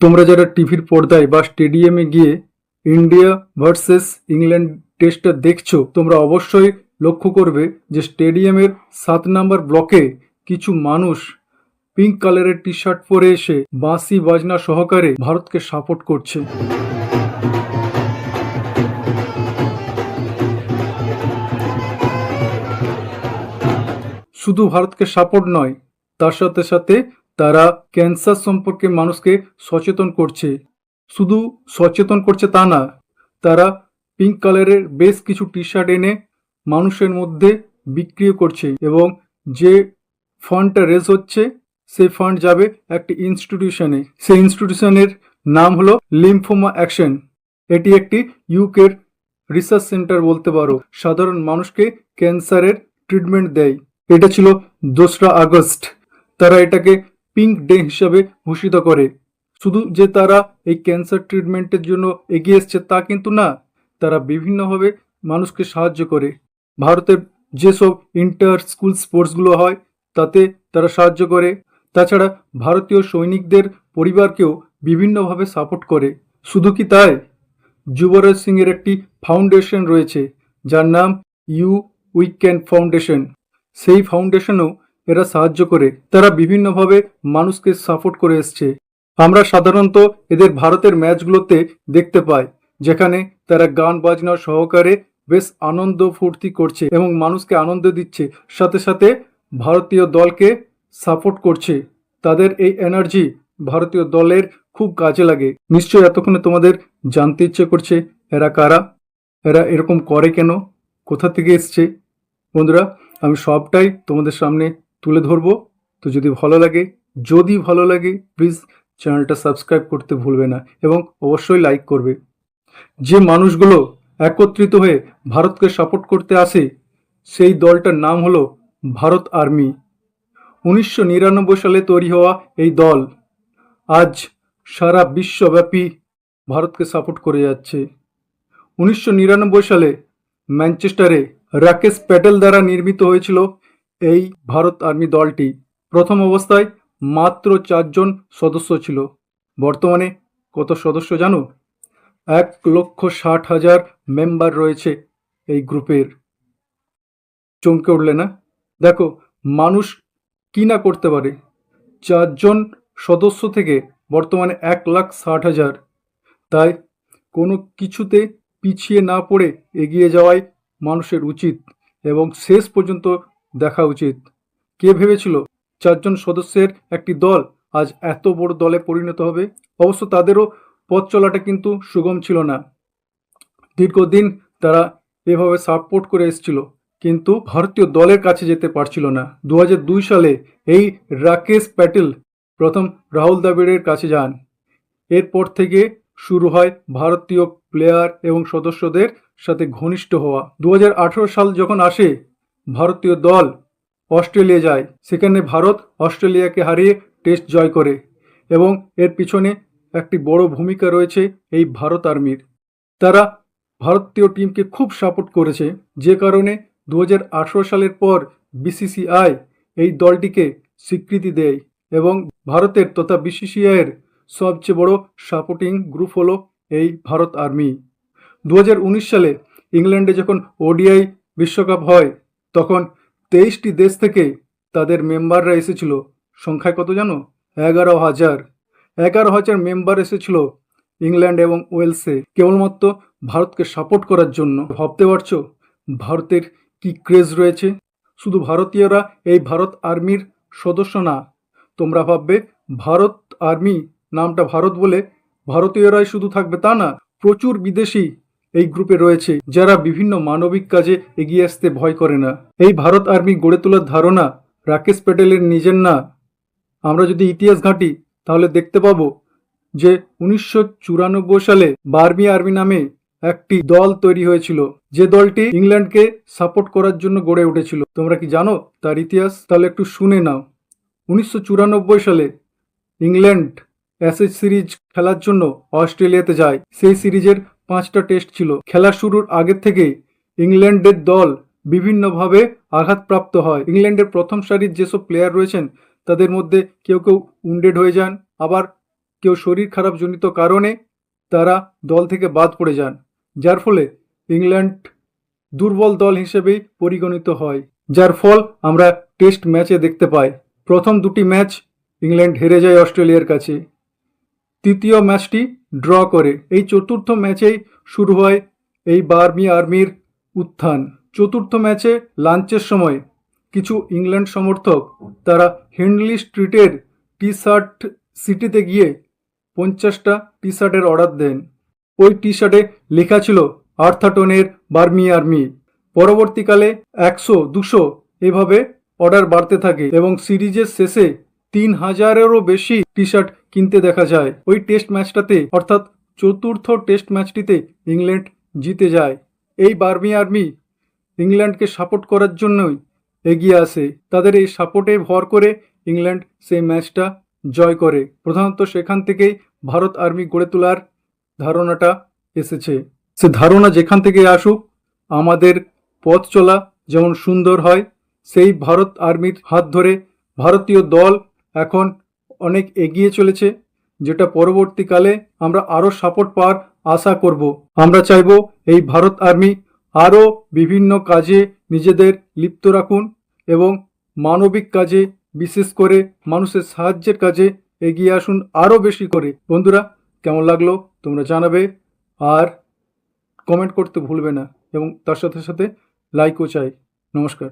তোমরা যারা টিভির পর্দায় বা স্টেডিয়ামে গিয়ে ইন্ডিয়া ভার্সেস ইংল্যান্ড টেস্টটা দেখছ, তোমরা অবশ্যই লক্ষ্য করবে যে স্টেডিয়ামের সাত নাম্বার ব্লকে কিছু মানুষ পিঙ্ক কালারের টি শার্ট পরে এসে বাঁশি বাজনা সহকারে ভারতকে সাপোর্ট করছে। শুধু ভারতকে সাপোর্ট নয়, তার সাথে সাথে তারা ক্যান্সার সম্পর্কে মানুষকে সচেতন করছে। শুধু সচেতন করছে তা না, তারা পিঙ্ক কালারের বেশ কিছু টি শার্ট এনে মানুষের মধ্যে বিক্রিও করছে এবং যে ফান্ডটা রেজ হচ্ছে, সেই ফান্ড যাবে একটি ইনস্টিটিউশনে সেই ইনস্টিটিউশনের নাম হলো লিম্ফোমা অ্যাকশন এটি একটি ইউকের রিসার্চ সেন্টার বলতে পারো। সাধারণ মানুষকে ক্যান্সারের ট্রিটমেন্ট দেয়। এটা ছিল দোসরা আগস্ট। তারা এটাকে পিঙ্ক ডে হিসাবে ঘোষিত করে। শুধু যে তারা এই ক্যান্সার ট্রিটমেন্টের জন্য এগিয়ে এসছে তা কিন্তু না, তারা বিভিন্নভাবে মানুষকে সাহায্য করে। ভারতের যেসব ইন্টার স্কুল স্পোর্টসগুলো হয়, তাতে তারা সাহায্য করে। তাছাড়া ভারতীয় সৈনিকদের পরিবারকেও বিভিন্নভাবে সাপোর্ট করে। শুধু কি তাই? যুবরাজ সিংয়ের একটি ফাউন্ডেশন রয়েছে, যার নাম ইউ উইকেন ফাউন্ডেশন। সেই ফাউন্ডেশনও এরা সাহায্য করে। তারা বিভিন্নভাবে মানুষকে সাপোর্ট করে এসছে। আমরা সাধারণত এদের ভারতের ম্যাচগুলোতে দেখতে পাই, যেখানে তারা গান বাজনা সহকারে বেশ আনন্দ ফুর্তি করছে এবং মানুষকে আনন্দ দিচ্ছে। সাথে সাথে ভারতীয় দলকে সাপোর্ট করছে। তাদের এই এনার্জি ভারতীয় দলের খুব কাজে লাগে। নিশ্চয়ই এতক্ষণে তোমাদের জানতে ইচ্ছে করছে, এরা কারা? এরা এরকম করে কেন? কোথা থেকে এসছে? বন্ধুরা, আমি সবটাই তোমাদের সামনে তুলে ধরবো। তো যদি ভালো লাগে, যদি ভালো লাগে প্লিজ চ্যানেলটা সাবস্ক্রাইব করতে ভুলবে না এবং অবশ্যই লাইক করবে। যে মানুষগুলো একত্রিত হয়ে ভারতকে সাপোর্ট করতে আসে, সেই দলটার নাম হলো ভারত আর্মি। উনিশশো নিরানব্বই সালে তৈরি হওয়া এই দল আজ সারা বিশ্বব্যাপী ভারতকে সাপোর্ট করে যাচ্ছে। উনিশশো নিরানব্বই সালে ম্যানচেস্টারে রাকেশ প্যাটেল দ্বারা নির্মিত হয়েছিল এই ভারত আর্মি দলটি প্রথম অবস্থায় মাত্র চারজন সদস্য ছিল। বর্তমানে কত সদস্য জানো? এক লক্ষ ষাট হাজার মেম্বার রয়েছে এই গ্রুপের। চমকে উঠলে না? দেখো, মানুষ কি না করতে পারে? চারজন সদস্য থেকে বর্তমানে এক লাখ ষাট হাজার। তাই কোনো কিছুতে পিছিয়ে না পড়ে এগিয়ে যাওয়াই মানুষের উচিত এবং শেষ পর্যন্ত দেখা উচিত। কে ভেবেছিল চারজন সদস্যের একটি দল আজ এত বড় দলে পরিণত হবে? অবশ্য তাদেরও পথ চলাটা কিন্তু সুগম ছিল না। দীর্ঘদিন তারা এভাবে সাপোর্ট করে এসেছিল, কিন্তু ভারতীয় দলের কাছে যেতে পারছিল না। দু হাজার দুই সালে এই রাকেশ প্যাটেল প্রথম রাহুল দ্রাবিড়ের কাছে যান। এরপর থেকে শুরু হয় ভারতীয় প্লেয়ার এবং সদস্যদের সাথে ঘনিষ্ঠ হওয়া। দু হাজার আঠারো সাল যখন আসে ভারতীয় দল অস্ট্রেলিয়া যায়। সেখানে ভারত অস্ট্রেলিয়াকে হারিয়ে টেস্ট জয় করে এবং এর পিছনে একটি বড় ভূমিকা রয়েছে এই ভারত আর্মির। তারা ভারতীয় টিমকে খুব সাপোর্ট করেছে। যে কারণে দু হাজার আঠেরো সালের পর বিসিসিআই এই দলটিকে স্বীকৃতি দেয় এবং ভারতের তথা বিসিসিআইয়ের সবচেয়ে বড় সাপোর্টিং গ্রুপ হলো এই ভারত আর্মি। দু হাজার উনিশ সালে ইংল্যান্ডে যখন ওডিআই বিশ্বকাপ হয় তখন তেইশটি দেশ থেকে তাদের মেম্বাররা এসেছিল। সংখ্যায় কত জানো? এগারো হাজার। এগারো হাজার মেম্বার এসেছিল ইংল্যান্ড এবং ওয়েলসে। কেবলমাত্র ভারতকে সাপোর্ট করার জন্য। ভাবতে পারছ? ভারতের কি ক্রেজ রয়েছে? শুধু ভারতীয়রা এই ভারত আর্মির সদস্য না, তোমরা ভাববে ভারত আর্মি নামটা ভারত বলে ভারতীয়রাই শুধু থাকবে তা না, প্রচুর বিদেশি এই গ্রুপে রয়েছে যারা বিভিন্ন মানবিক কাজে এগিয়ে আসতে ভয় করে না। এই ভারত আর্মি গড়ে তোলার ধারণা রাকেশ প্যাটেলের নিজের না। আমরা যদি ইতিহাস ঘাঁটি, তাহলে দেখতে পাবো যে উনিশশো চুরানব্বই সালে বার্মি আর্মি নামে একটি দল তৈরি হয়েছিল। যে দলটি ইংল্যান্ডকে সাপোর্ট করার জন্য গড়ে উঠেছিল। তোমরা কি জানো তার ইতিহাস? তাহলে একটু শুনে নাও। উনিশশো চুরানব্বই সালে ইংল্যান্ড অ্যাসেজ সিরিজ খেলার জন্য অস্ট্রেলিয়াতে যায়। সেই সিরিজের পাঁচটা টেস্ট ছিল। খেলা শুরুর আগের থেকে ইংল্যান্ডের দল বিভিন্নভাবে আঘাতপ্রাপ্ত হয়। ইংল্যান্ডের প্রথম সারির যেসব প্লেয়ার রয়েছেন, তাদের মধ্যে কেউ কেউ উন্ডেড হয়ে যান, আবার কেউ শরীর খারাপ জনিত কারণে তারা দল থেকে বাদ পড়ে যান, যার ফলে ইংল্যান্ড দুর্বল দল হিসেবেই পরিগণিত হয়। যার ফল আমরা টেস্ট ম্যাচে দেখতে পাই। প্রথম দুটি ম্যাচ ইংল্যান্ড হেরে যায় অস্ট্রেলিয়ার কাছে। তৃতীয় ম্যাচটি ড্র করে। এই চতুর্থ ম্যাচেই শুরু হয় এই বার্মি আর্মির উত্থান। চতুর্থ ম্যাচে লাঞ্চের সময় কিছু ইংল্যান্ড সমর্থক তারা হেনলি স্ট্রিটের টি শার্ট সিটিতে গিয়ে পঞ্চাশটা টি শার্টের অর্ডার দেন। ওই টি শার্টে লেখা ছিল আর্থাটনের বার্মি আর্মি। পরবর্তীকালে একশো, দুশো এভাবে অর্ডার বাড়তে থাকে এবং সিরিজের শেষে তিন হাজারেরও বেশি টি শার্ট কিনতে দেখা যায়। ওই টেস্ট ম্যাচটাতে, অর্থাৎ চতুর্থ টেস্ট ম্যাচটিতে ইংল্যান্ড জিতে যায়। এই বার্মি আর্মি ইংল্যান্ডকে সাপোর্ট করার জন্যই এগিয়ে আসে। তাদের এই সাপোর্টে ভর করে ইংল্যান্ড সেই ম্যাচটা জয় করে। প্রধানত সেখান থেকেই ভারত আর্মি গড়ে তোলার ধারণাটা এসেছে। সে ধারণা যেখান থেকে আসুক, আমাদের পথ চলা যেমন সুন্দর হয়, সেই ভারত আর্মির হাত ধরে ভারতীয় দল এখন অনেক এগিয়ে চলেছে, যেটা পরবর্তীকালে আমরা আরও সাপোর্ট পাওয়ার আশা করব। আমরা চাইব এই ভারত আর্মি আরও বিভিন্ন কাজে নিজেদের লিপ্ত রাখুন এবং মানবিক কাজে, বিশেষ করে মানুষের সাহায্যের কাজে এগিয়ে আসুন আরও বেশি করে। বন্ধুরা, কেমন লাগল তোমরা জানাবে আর কমেন্ট করতে ভুলবে না এবং তার সাথে সাথে লাইকও চাই। নমস্কার।